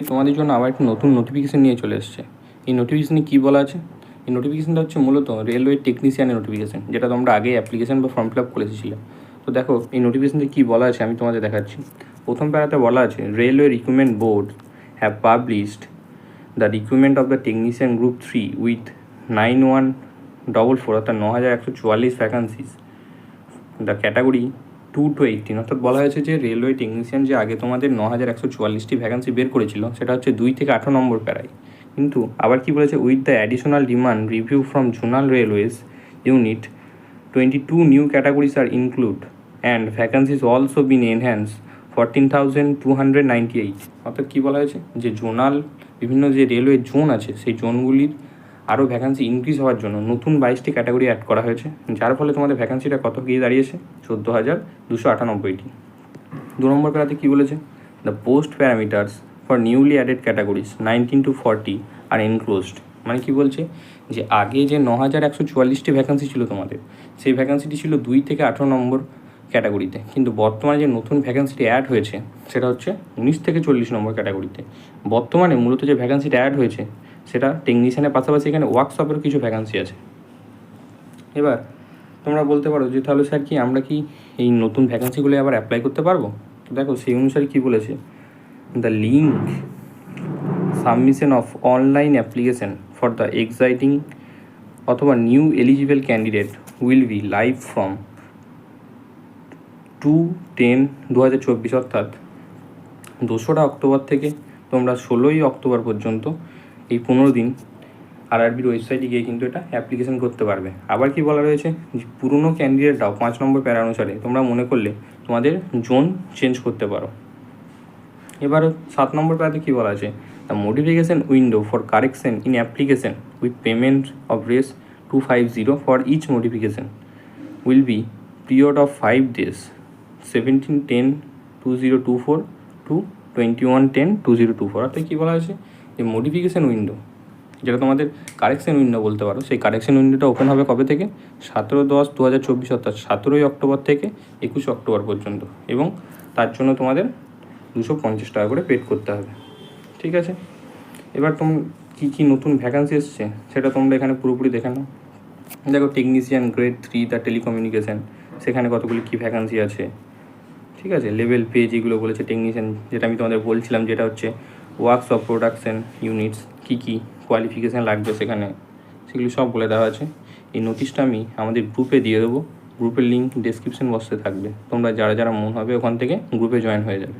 তোমাদের জন্য আবার একটা নতুন নোটিফিকেশান নিয়ে চলে এসেছে। এই নোটিফিকেশানে কী বলা আছে? এই নোটিফিকেশানটা হচ্ছে মূলত রেলওয়ে টেকনিশিয়ানের নোটিফিকেশান যেটা তোমরা আগে অ্যাপ্লিকেশান বা ফর্ম ফিল আপ করে এসেছিলে। তো দেখো, এই নোটিফিকেশানটা কী বলা আছে আমি তোমাদের দেখাচ্ছি। প্রথম প্যারাতে বলা আছে railway recruitment board have published the recruitment of the technician group three with nine one double four অর্থাৎ ন হাজার একশো চুয়াল্লিশ vacancies the category two two eighteen অর্থাৎ বলা হয়েছে যে রেলওয়ে টেকনিশিয়ান যে আগে তোমাদের ন হাজার একশো চুয়াল্লিশটি ভ্যাকান্সি বের করেছিল, সেটা হচ্ছে দুই থেকে আঠারো নম্বর প্যারায়। কিন্তু আবার কি বলেছে? With the additional demand review from zonal railways unit twenty two new categories are include and vacancies also been enhance fourteen thousand two hundred ninety eight অর্থাৎ কী বলা হয়েছে? যে জোনাল বিভিন্ন যে রেলওয়ে জোন আছে, সেই জোনগুলির আরও ভ্যাকান্সি ইনক্রিজ হওয়ার জন্য নতুন বাইশটি ক্যাটাগরি অ্যাড করা হয়েছে, যার ফলে তোমাদের ভ্যাকান্সিটা কত গিয়ে দাঁড়িয়েছে? চোদ্দ হাজার দুশো আটানব্বইটি। দু নম্বর প্যারাতে কী বলেছে? The post parameters for newly added categories nineteen to forty are enclosed মানে কি বলছে? যে আগে যে ন হাজার একশো চুয়াল্লিশটি ভ্যাকান্সি ছিল তোমাদের, সেই ভ্যাকান্সিটি ছিল দুই থেকে আঠেরো নম্বর ক্যাটাগরিতে কিন্তু বর্তমানে যে নতুন ভ্যাকান্সিটি অ্যাড হয়েছে, সেটা হচ্ছে উনিশ থেকে চল্লিশ নম্বর ক্যাটাগরিতে বর্তমানে মূলত যে ভ্যাকান্সিটা অ্যাড হয়েছে সেটা টেকনিশিয়ানের পাশাপাশি এখানে ওয়ার্কশপেরও কিছু ভ্যাকান্সি আছে। এবার তোমরা বলতে পারো যে তাহলে স্যার কি আমরা কি এই নতুন ভ্যাকান্সিগুলো আবার অ্যাপ্লাই করতে পারব? তো দেখো সেই অনুসারে কী বলেছে? The link submission of online application for the exciting অথবা new eligible candidate will be live from two ten দু হাজার চব্বিশ অর্থাৎ দোসরা অক্টোবর থেকে তোমরা ষোলোই অক্টোবর পর্যন্ত এই পনেরো দিন আরআরবির ওয়েবসাইটে গিয়ে কিন্তু এটা অ্যাপ্লিকেশন করতে পারবে। আবার কি বলা রয়েছে? যে পুরনো ক্যান্ডিডেটরাও পাঁচ নম্বর প্যারা অনুসারে তোমরা মনে করলে তোমাদের জোন চেঞ্জ করতে পারো। এবার সাত নম্বর প্যারাতে কী বলা আছে? The modification window for correction in application with payment of Rs two five zero for each modification will be period of five days seventeen ten two zero two four to twenty one ten two zero two four অর্থাৎ কী বলা হয়েছে? যে modification window যেটা তোমাদের correction window বলতে পারো, সেই কারেকশন উইন্ডোটা ওপেন হবে কবে থেকে? সতেরো দশ দু হাজার চব্বিশ, অর্থাৎ সতেরোই অক্টোবর থেকে একুশে অক্টোবর পর্যন্ত এবং তার জন্য তোমাদের দুশো পঞ্চাশ টাকা করে পেড করতে হবে। ঠিক আছে? এবার তোম, কী কী নতুন ভ্যাকান্সি এসছে? সেটা তোমরা এখানে পুরোপুরি দেখে নাও। দেখো technician grade three the telecommunication সেখানে কতগুলি কী ভ্যাকান্সি আছে? ঠিক আছে? লেভেল পে যেগুলো বলেছে টেকনিশিয়ান যেটা আমি তোমাদের বলছিলাম, যেটা হচ্ছে ওয়ার্কস অফ প্রোডাকশান ইউনিটস কী কী কোয়ালিফিকেশান লাগবে সেখানে, সেগুলি সব বলে দেওয়া আছে। এই নোটিশটা আমি আমাদের গ্রুপে দিয়ে দেবো। গ্রুপের লিঙ্ক ডিসক্রিপশন বক্সে থাকবে। তোমরা যারা যারা মন হবে ওখান থেকে গ্রুপে জয়েন হয়ে যাবে।